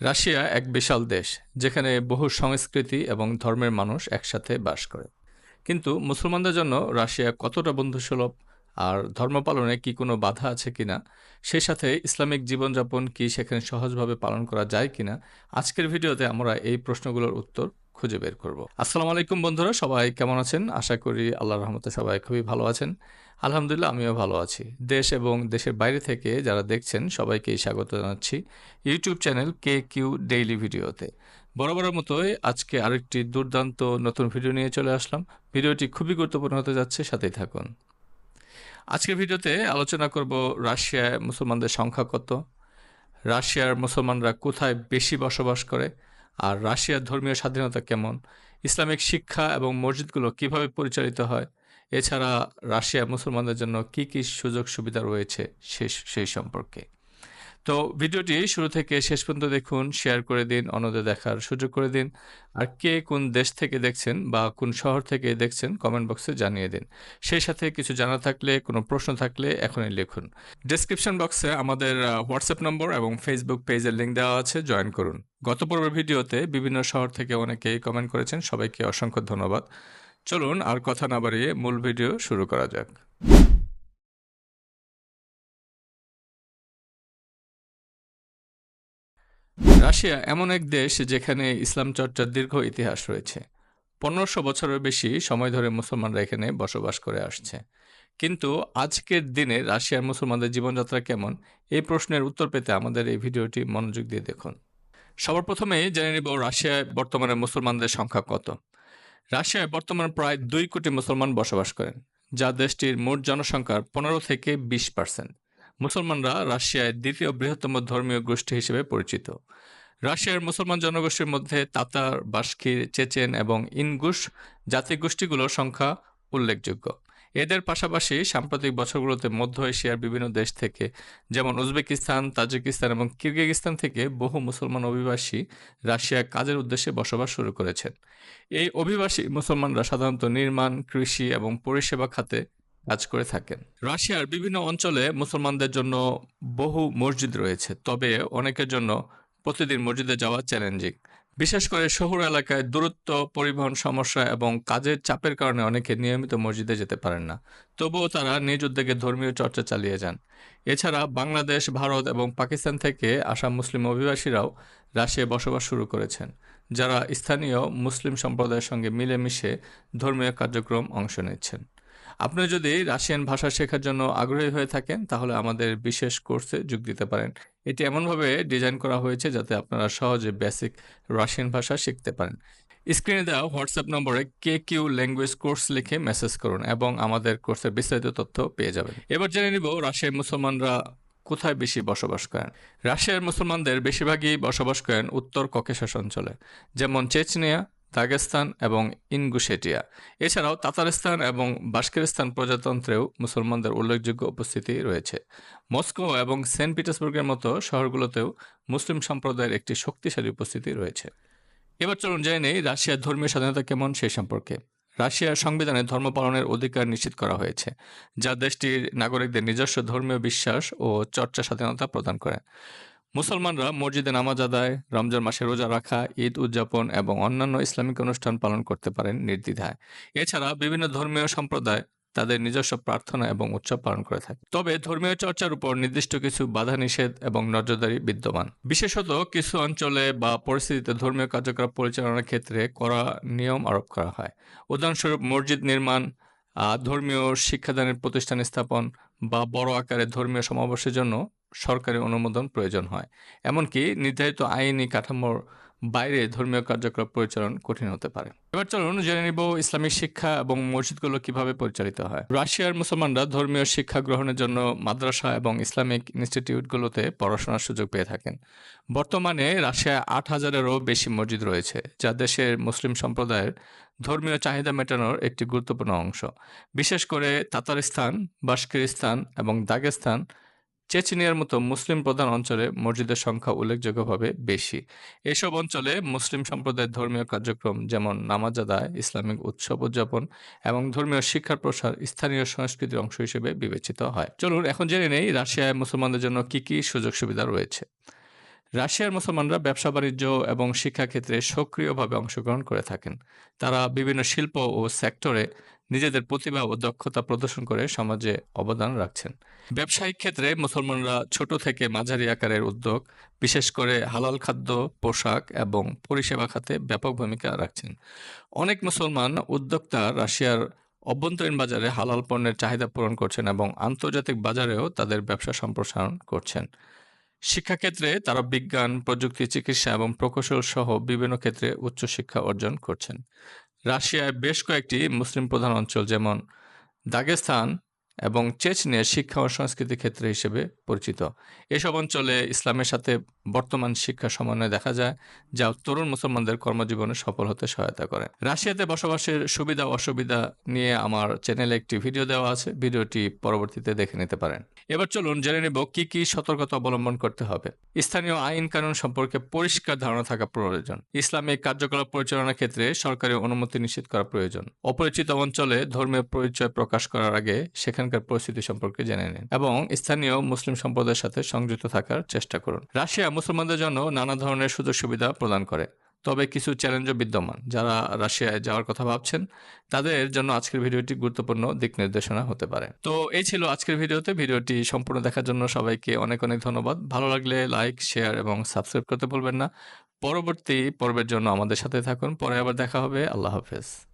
Russia এক বিশাল দেশ, যেখানে বহু সংস্কৃতি এবং ধর্মের মানুষ একসাথে বাস করে। কিন্তু মুসলমানদের জন্য রাশিয়া কতটা বন্ধুসুলভ? আর ধর্ম পালনে কি কোনো বাধা আছে কিনা? সেই সাথে ইসলামিক জীবনযাপন কি সেখানে সহজভাবে পালন করা যায় কিনা? আজকের ভিডিওতে আমরা এই প্রশ্নগুলোর উত্তর খুঁজে বের করব। আসসালামু আলাইকুম বন্ধুরা, সবাই কেমন আছেন? আশা করি আল্লাহর রহমতে সবাই খুবই ভালো আছেন। আলহামদুলিল্লাহ, আমিও ভালো আছি। দেশ এবং দেশের বাইরে থেকে যারা দেখছেন, সবাইকে স্বাগত জানাচ্ছি YouTube channel K Q daily ভিডিওতে। বরাবরের মতোই আজকে আরেকটি দুর্দান্ত নতুন ভিডিও নিয়ে চলে আসলাম। ভিডিওটি খুবই গুরুত্বপূর্ণ হতে যাচ্ছে, সাথেই থাকুন। আজকের ভিডিওতে আলোচনা করব রাশিয়ায় মুসলমানদের সংখ্যা কত, রাশিয়ার মুসলমানরা কোথায় বেশি বসবাস করে, আর রাশিয়ার ধর্মীয় স্বাধীনতা কেমন, ইসলামিক শিক্ষা এবং মসজিদগুলো কীভাবে পরিচালিত হয়, এছাড়া রাশিয়া মুসলমানদের জন্য কি কি সুযোগ সুবিধা রয়েছে সে, সেই সম্পর্কে। তো ভিডিওটি শুরু থেকে শেষ পর্যন্ত দেখুন শেয়ার করে দিন, অন্যদের দেখার সুযোগ করে দিন। আর কে কোন দেশ থেকে দেখছেন বা কোন শহর থেকে দেখছেন কমেন্ট বক্সে জানিয়ে দিন। সেই সাথে কিছু জানা থাকলে, কোনো প্রশ্ন থাকলে এখনই লিখুন। ডেসক্রিপশন বক্সে আমাদের হোয়াটসঅ্যাপ নম্বর এবং ফেসবুক পেজের লিঙ্ক দেওয়া আছে জয়েন করুন। গত পর্বের ভিডিওতে বিভিন্ন শহর থেকে অনেকেই কমেন্ট করেছেন, সবাইকে অসংখ্য ধন্যবাদ। চলুন আর কথা না বাড়িয়ে মূল ভিডিও শুরু করা যাক। রাশিয়া এমন এক দেশ যেখানে ইসলাম চর্চার দীর্ঘ ইতিহাস রয়েছে। পনেরোশো বছরের বেশি সময় ধরে মুসলমানরা এখানে বসবাস করে আসছে। কিন্তু আজকের দিনে রাশিয়ার মুসলমানদের জীবনযাত্রা কেমন? এই প্রশ্নের উত্তর পেতে আমাদের এই ভিডিওটি মনোযোগ দিয়ে দেখুন। সবার প্রথমেই জেনে নিব রাশিয়ায় বর্তমানে মুসলমানদের সংখ্যা কত। রাশিয়ায় বর্তমানে প্রায় দুই কোটি মুসলমান বসবাস করেন, যা দেশটির মোট জনসংখ্যার পনেরো থেকে বিশ পার্সেন্ট। মুসলমানরা রাশিয়ায় দ্বিতীয় বৃহত্তম ধর্মীয় গোষ্ঠী হিসেবে পরিচিত। রাশিয়ার মুসলমান জনগোষ্ঠীর মধ্যে তাতার বাস্কির চেচেন এবং ইনগুশ জাতিগোষ্ঠীগুলোর সংখ্যা উল্লেখযোগ্য। এদের পাশাপাশি সাম্প্রতিক বছরগুলোতে মধ্য এশিয়ার বিভিন্ন দেশ থেকে, যেমন উজবেকিস্তান, তাজিকিস্তান এবং কিরগিজস্তান থেকে বহু মুসলমান অভিবাসী রাশিয়ায় কাজের উদ্দেশ্যে বসবাস শুরু করেছেন। এই অভিবাসী মুসলমানরা সাধারণত নির্মাণ, কৃষি এবং পরিষেবা খাতে কাজ করে থাকেন। রাশিয়ার বিভিন্ন অঞ্চলে মুসলমানদের জন্য বহু মসজিদ রয়েছে, তবে অনেকের জন্য প্রতিদিন মসজিদে যাওয়া চ্যালেঞ্জিং বিশেষ করে শহর এলাকায় দূরত্ব, পরিবহন সমস্যা এবং কাজের চাপের কারণে অনেকে নিয়মিত মসজিদে যেতে পারেন না। তবুও তারা নিজ উদ্যোগে ধর্মীয় চর্চা চালিয়ে যান। এছাড়া বাংলাদেশ, ভারত এবং পাকিস্তান থেকে আসা মুসলিম অভিবাসীরাও রাশিয়ায় বসবাস শুরু করেছেন, যারা স্থানীয় মুসলিম সম্প্রদায়ের সঙ্গে মিলেমিশে ধর্মীয় কার্যক্রম অংশ নিচ্ছেন। আপনি যদি রাশিয়ান ভাষা শেখার জন্য আগ্রহী হয়ে থাকেন, তাহলে আমাদের বিশেষ কোর্সে যোগ দিতে পারেন। এটি এমনভাবে ডিজাইন করা হয়েছে যাতে আপনারা সহজে বেসিক রাশিয়ান ভাষা শিখতে পারেন। স্ক্রিনে দেওয়া হোয়াটসঅ্যাপ নম্বরে কে কিউ ল্যাঙ্গুয়েজ কোর্স লিখে মেসেজ করুন এবং আমাদের কোর্সের বিস্তারিত তথ্য পেয়ে যাবেন। এবার জেনে নিব রাশিয়ার মুসলমানরা কোথায় বেশি বসবাস করেন। রাশিয়ার মুসলমানদের বেশিরভাগই বসবাস করেন উত্তর ককেশাস অঞ্চলে, যেমন চেচনিয়া দাগেস্তান এবং ইনগুশেটিয়া। এছাড়াও তাতারস্তান এবং বাস্কিরিস্তান প্রজাতন্ত্রেও মুসলমানদের উল্লেখযোগ্য উপস্থিতি রয়েছে। মস্কো এবং সেন্ট পিটার্সবুর্গের মতো শহরগুলোতেও মুসলিম সম্প্রদায়ের একটি শক্তিশালী উপস্থিতি রয়েছে। এবার চলুন জেনে নেই রাশিয়ার ধর্মীয় স্বাধীনতা কেমন সেই সম্পর্কে। রাশিয়ার সংবিধানে ধর্ম পালনের অধিকার নিশ্চিত করা হয়েছে, যা দেশটির নাগরিকদের নিজস্ব ধর্মীয় বিশ্বাস ও চর্চা স্বাধীনতা প্রদান করে। মুসলমানরা মসজিদে নামাজ আদায়, রমজান মাসে রোজা রাখা, ঈদ উদযাপন এবং অন্যান্য ইসলামিক অনুষ্ঠান পালন করতে পারেন নির্দ্বিধায়। এছাড়া বিভিন্ন ধর্মীয় সম্প্রদায় তাদের নিজস্ব প্রার্থনা এবং উৎসব পালন করে থাকে। তবে ধর্মীয় চর্চার উপর নির্দিষ্ট কিছু বাধা নিষেধ এবং নজরদারি বিদ্যমান। বিশেষত কিছু অঞ্চলে বা পরিস্থিতিতে ধর্মীয় কার্যকলাপ পরিচালনার ক্ষেত্রে করা নিয়ম আরোপ করা হয়। উদাহরণস্বরূপ মসজিদ নির্মাণ ধর্মীয় শিক্ষাদানের প্রতিষ্ঠান স্থাপন বা বড় আকারে ধর্মীয় সমাবেশের জন্য সরকারি অনুমোদন প্রয়োজন হয়। এমনকি নির্ধারিত আইনি কাঠামোর বাইরে ধর্মীয় কার্যক্রম পরিচালন কঠিন হতে পারে। এবার চলুন জেনে নিব ইসলামিক শিক্ষা এবং মসজিদগুলো কীভাবে পরিচালিত হয়। রাশিয়ার মুসলমানরা ধর্মীয় শিক্ষা গ্রহণের জন্য মাদ্রাসা এবং ইসলামিক ইনস্টিটিউটগুলোতে পড়াশোনার সুযোগ পেয়ে থাকেন। বর্তমানে রাশিয়ায় আট হাজারেরও বেশি মসজিদ রয়েছে, যা দেশের মুসলিম সম্প্রদায়ের ধর্মীয় চাহিদা মেটানোর একটি গুরুত্বপূর্ণ অংশ। বিশেষ করে তাতারিস্তান বাস্কিরিস্তান এবং দাগেস্তান চেচনিয়ার মতো মুসলিম প্রধান অঞ্চলে মসজিদের সংখ্যা উল্লেখযোগ্যভাবে বেশি। এসব অঞ্চলে মুসলিম সম্প্রদায়ের ধর্মীয় কার্যক্রম যেমন নামাজ আদায়, ইসলামিক উৎসব উদযাপন এবং ধর্মীয় শিক্ষার প্রসার স্থানীয় সংস্কৃতির অংশ হিসেবে বিবেচিত হয়। চলুন এখন জেনে নেই রাশিয়ায় মুসলমানদের জন্য কি কি সুযোগ সুবিধা রয়েছে। রাশিয়ার মুসলমানরা ব্যবসা, বাণিজ্য এবং শিক্ষাক্ষেত্রে সক্রিয়ভাবে অংশগ্রহণ করে থাকেন। তারা বিভিন্ন শিল্প ও সেক্টরে নিজেদের প্রতিভা ও দক্ষতা প্রদর্শন করে সমাজে অবদান রাখছেন। ব্যবসায়িক ক্ষেত্রে মুসলমানরা ছোট থেকে মাঝারি আকারের উদ্যোগ, বিশেষ করে হালাল খাদ্য, পোশাক এবং পরিষেবা খাতে ব্যাপক ভূমিকা রাখছেন। অনেক মুসলমান উদ্যোক্তা রাশিয়ার অভ্যন্তরীণ বাজারে হালাল পণ্যের চাহিদা পূরণ করছেন এবং আন্তর্জাতিক বাজারেও তাদের ব্যবসা সম্প্রসারণ করছেন। শিক্ষাক্ষেত্রে তারা বিজ্ঞান, প্রযুক্তি, চিকিৎসা এবং প্রকৌশল সহ বিভিন্ন ক্ষেত্রে উচ্চশিক্ষা অর্জন করছেন। রাশিয়ায় বেশ কয়েকটি মুসলিম প্রধান অঞ্চল যেমন দাগেস্তান এবং চেচনিয়া শিক্ষা ও সংস্কৃতি ক্ষেত্র হিসেবে পরিচিত। এসব অঞ্চলে ইসলামের সাথে বর্তমান শিক্ষা সমন্বয় দেখা যায়, যা তরুণ মুসলমানদের কর্মজীবনে সফল হতে সহায়তা করে। রাশিয়াতে বসবাসের সুবিধা অসুবিধা নিয়ে আমার চ্যানেলে একটি ভিডিও দেওয়া আছে। ভিডিওটি পরবর্তীতে দেখে নিতে পারেন। এবার চলুন জেনে নেব কি কি সতর্কতা অবলম্বন করতে হবে। স্থানীয় আইন কানুন সম্পর্কে পরিষ্কার ধারণা থাকা প্রয়োজন। ইসলামিক কার্যকলাপ পরিচালনার ক্ষেত্রে সরকারি অনুমতি নিশ্চিত করা প্রয়োজন। অপরিচিত অঞ্চলে ধর্মীয় পরিচয় প্রকাশ করার আগে সেখানকার পরিস্থিতি সম্পর্কে জেনে নিন এবং স্থানীয় মুসলিম সম্প্রদায়ের সাথে সংযুক্ত থাকার চেষ্টা করুন। রাশিয়া মুসলমানদের জন্য নানা ধরনের সুযোগ সুবিধা প্রদান করে। তবে কিছু চ্যালেঞ্জও বিদ্যমান। যারা রাশিয়ায় যাওয়ার কথা ভাবছেন, তাদের জন্য আজকের ভিডিওটি গুরুত্বপূর্ণ দিক নির্দেশনা হতে পারে। তো এই ছিল আজকের ভিডিওতে। ভিডিওটি সম্পূর্ণ দেখার জন্য সবাইকে অনেক অনেক ধন্যবাদ। ভালো লাগলে লাইক, শেয়ার এবং সাবস্ক্রাইব করতে বলবেন না। পরবর্তী পর্বের জন্য আমাদের সাথে থাকুন। পরে আবার দেখা হবে। আল্লাহ হাফেজ।